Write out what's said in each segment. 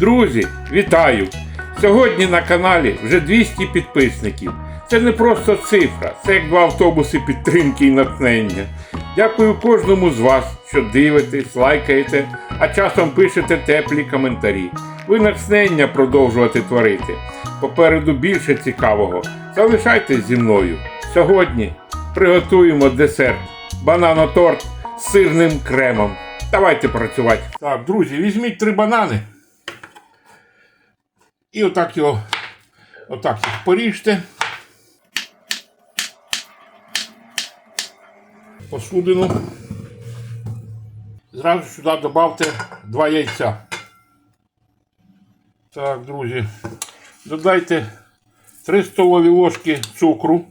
Друзі, вітаю! Сьогодні на каналі вже 200 підписників. Це не просто цифра, це як два автобуси підтримки і натхнення. Дякую кожному з вас, що дивитесь, лайкаєте, а часом пишете теплі коментарі. Ви натхнення продовжувати творити. Попереду більше цікавого. Залишайтесь зі мною. Сьогодні приготуємо десерт бананоторт з сирним кремом. Давайте працювати. Так, друзі, візьміть три банани. І отак його, отак їх поріжте. Посудину. Зразу сюди додавте два яйця. Так, друзі. Додайте 3 столові ложки цукру.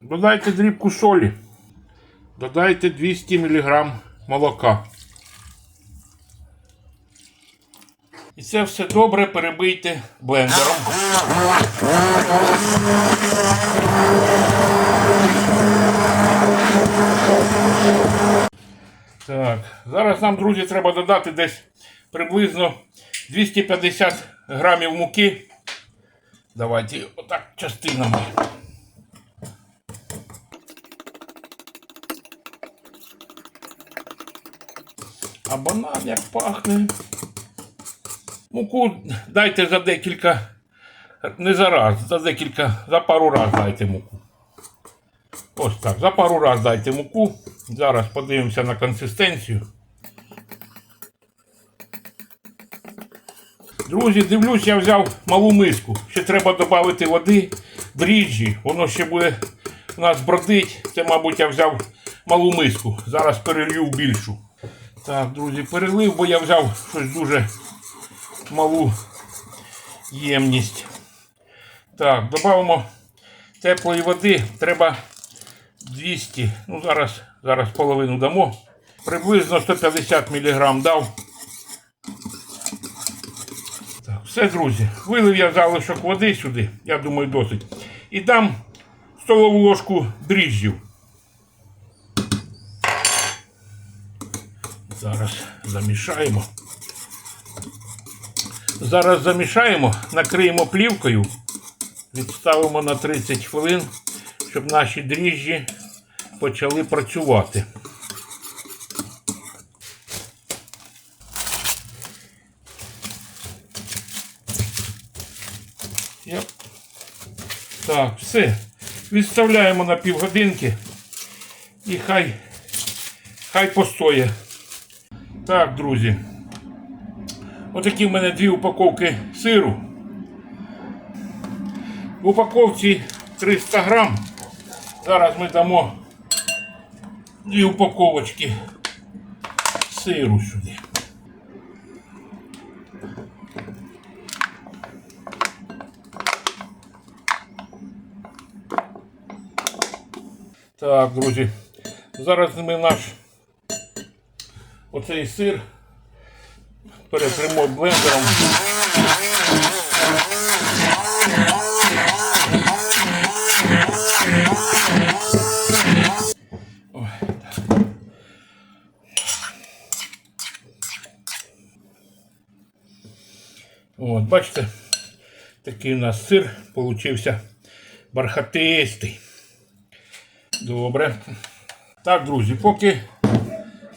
Додайте дрібку солі. Додайте 200 мг молока. Це все добре перебийте блендером. Так, зараз нам, друзі, треба додати десь приблизно 250 грамів муки. Давайте отак частинами. А банан як пахне. Муку дайте за декілька, не за раз, за декілька, за пару раз дайте муку. Ось так, за пару раз дайте муку. Зараз подивимося на консистенцію. Друзі, дивлюсь, я взяв малу миску. Ще треба додати води, дріжджі. Воно ще буде у нас бродить. Це, мабуть, я взяв малу миску. Зараз перелью більшу. Так, друзі, перелив, бо я взяв щось дуже малу ємність. Так, додамо теплої води. Треба 200. Ну, зараз, зараз половину дамо. Приблизно 150 мг дав. Так, все, друзі. Вилив я залишок води сюди. Я думаю, досить. І дам столову ложку дріжджів. Зараз замішаємо. Зараз замішаємо, накриємо плівкою, відставимо на 30 хвилин, щоб наші дріжджі почали працювати. Так, все. Відставляємо на півгодинки і хай, хай постоє. Так, друзі. Отакі в мене дві упаковки сиру. В упаковці 300 грам. Зараз ми дамо дві упаковочки сиру сюди. Так, друзі. Зараз ми наш оцей сир перетримо блендером. Ой, так. От, бачите, такий у нас сир получився бархатистий. Добре. Так, друзі, поки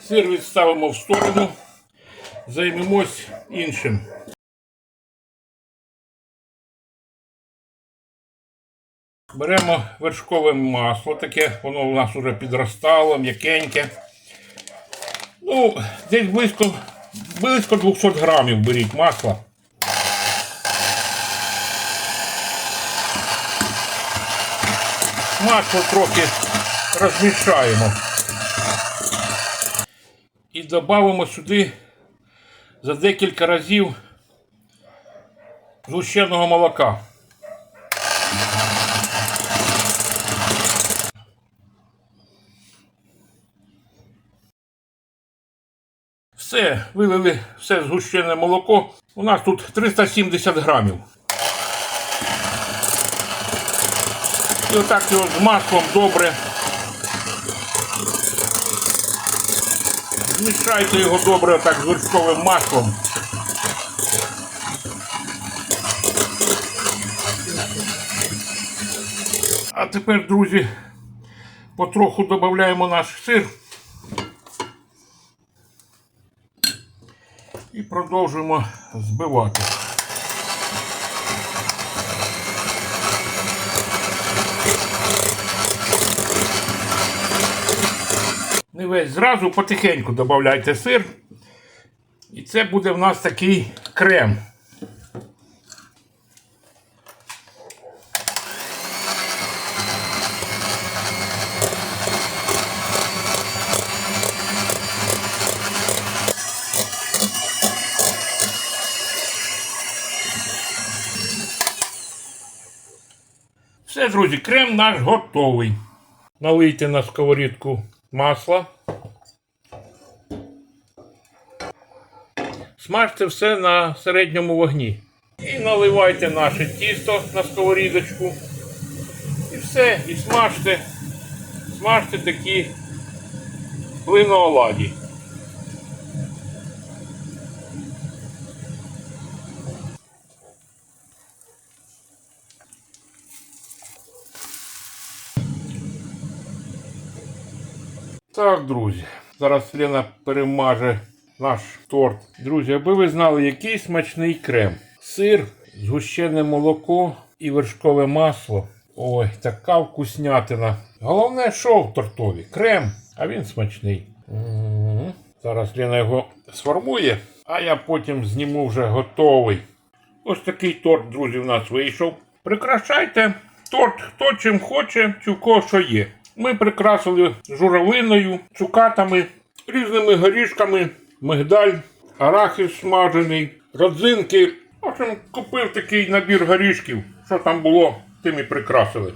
сир відставимо в сторону займемось іншим. Беремо вершкове масло таке, воно у нас вже підростало, м'якеньке. Ну, десь близько, близько 200 грамів беріть масла. Масло трохи розмішаємо. І додамо сюди за декілька разів згущеного молока. Все, вилили все згущене молоко. У нас тут 370 грамів. І отак його з маслом добре Змішайте його добре так з вершковим маслом. А тепер, друзі, потроху додаємо наш сир. І продовжуємо збивати. Весь зразу потихеньку додавайте сир. І це буде в нас такий крем. Все, друзі, крем наш готовий. Налийте на сковорідку масла. Смажте все на середньому вогні. І наливайте наше тісто на сковорідочку. І все, і смажте. Смажте такі оладі. Так, друзі. Зараз Лена перемаже наш торт. Друзі, аби ви знали, який смачний крем. Сир, згущене молоко і вершкове масло. Ой, така вкуснятина. Головне, що в тортові? Крем, а він смачний. М. Зараз Лена його сформує, а я потім зніму вже готовий. Ось такий торт, друзі, у нас вийшов. Прикрашайте торт хто чим хоче, чи в кого що є. Ми прикрасили журавлиною, цукатами, різними горішками, мигдаль, арахіс смажений, родзинки. В общем, купив такий набір горішків. Що там було, тим і прикрасили.